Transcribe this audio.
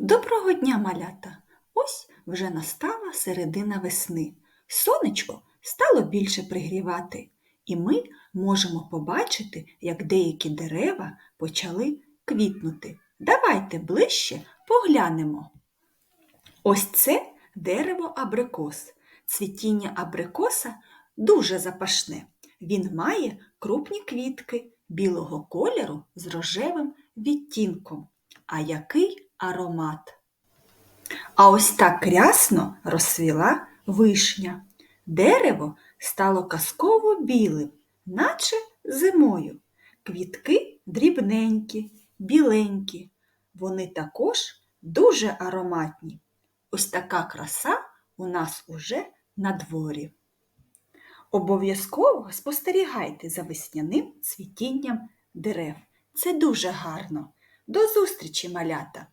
Доброго дня, малята! Ось вже настала середина весни. Сонечко стало більше пригрівати, і ми можемо побачити, як деякі дерева почали квітнути. Давайте ближче поглянемо. Ось це дерево абрикос. Цвітіння абрикоса дуже запашне. Він має крупні квітки білого кольору з рожевим відтінком. А який аромат! А ось так рясно розсвіла вишня. Дерево стало казково білим, наче зимою. Квітки дрібненькі, біленькі. Вони також дуже ароматні. Ось така краса у нас уже на дворі. Обов'язково спостерігайте за весняним цвітінням дерев. Це дуже гарно. До зустрічі, малята!